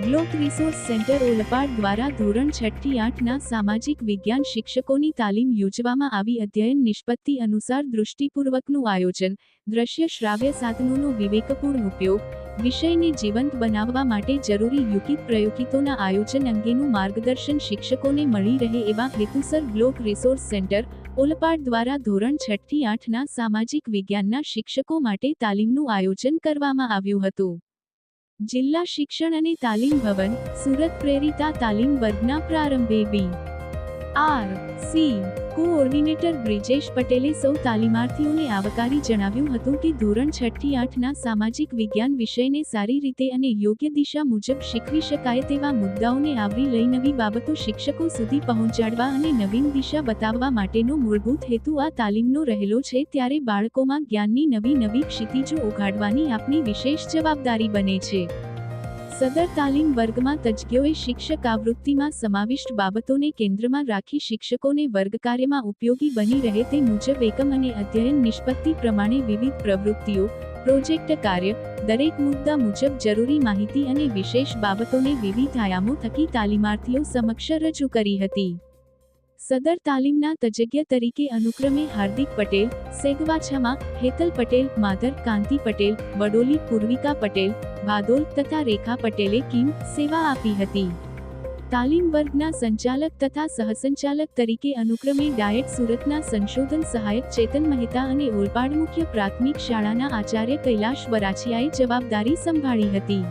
Block resource centre Olpad દ્વારા ધોરણ છઠ્ઠી આઠના સામાજિક વિજ્ઞાન શિક્ષકોની તાલીમ યોજવામાં આવી. અધ્યયન નિષ્પત્તિ અનુસાર દૃષ્ટિપૂર્વકનું આયોજન, દ્રશ્ય શ્રાવ્ય સાધનોનો વિવેકપૂર્ણ ઉપયોગ, વિષયને જીવંત બનાવવા માટે જરૂરી યુકિત પ્રયોગિતોના આયોજન અંગેનું માર્ગદર્શન શિક્ષકોને મળી રહે એવા હેતુસર બ્લોક રિસોર્સ સેન્ટર, ઓલપાડ દ્વારા ધોરણ છઠ્ઠી આઠના સામાજિક વિજ્ઞાનના શિક્ષકો માટે તાલીમનું આયોજન કરવામાં આવ્યું હતું. જિલ્લા શિક્ષણ અને તાલીમ ભવન સુરત પ્રેરિતા તાલીમ વર્ગના પ્રારંભે B. R, C, coordinator Brijesh પટેલે સૌ તાલીમાર્થીઓને આવકારી જણાવ્યું હતું કે ધોરણ છ થી આઠના સામાજિક વિજ્ઞાન વિષયને સારી રીતે અને યોગ્ય દિશા મુજબ શીખવી શકાય તેવા મુદ્દાઓને આવરી લઈ નવી બાબતો શિક્ષકો સુધી પહોંચાડવા અને નવીન દિશા બતાવવા માટેનો મૂળભૂત હેતુ આ તાલીમનો રહેલો છે ત્યારે બાળકોમાં જ્ઞાનની નવી નવી ક્ષિતિજો ઉઘાડવાની આપની વિશેષ જવાબદારી બને છે. સદર તાલીમ વર્ગમાં તજજ્ઞોએ શિક્ષક આવૃત્તિમાં સમાવિષ્ટ બાબતોને કેન્દ્રમાં રાખી શિક્ષકોને વર્ગકાર્યમાં ઉપયોગી બની રહે તે મુજબ એકમ અને અધ્યયન નિષ્પત્તિ પ્રમાણે વિવિધ પ્રવૃત્તિઓ, પ્રોજેક્ટ કાર્ય, દરેક મુદ્દા મુજબ જરૂરી માહિતી અને વિશેષ બાબતોને વિવિધ આયામો થકી તાલીમાર્થીઓ સમક્ષ રજૂ કરી હતી. સદર તાલીમના તજજ્ઞ તરીકે અનુક્રમે હાર્દિક પટેલ, સેગવાછામાં, હેતલ પટેલ, માધર, કાંતિ પટેલ, વડોલી પૂર્વિકા પટેલ વાદોલ તથા રેખા પટેલે કિંગ સેવા આપી હતી. તાલીમ વર્ગના સંચાલક તથા સહસંચાલક તરીકે અનુક્રમે ડાયટ સુરતના સંશોધન સહાયક ચેતન મહેતા અને ઓલપાડ મુખ્ય પ્રાથમિક શાળાના આચાર્ય કૈલાશ વરાછિયાએ જવાબદારી સંભાળી હતી.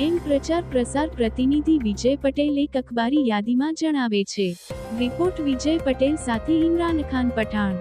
એમ પ્રચાર પ્રસાર પ્રતિનિધિ વિજય પટેલ એક અખબારી યાદીમાં જણાવે છે. રિપોર્ટ વિજય પટેલ સાથે ઇમરાન ખાન પઠાણ.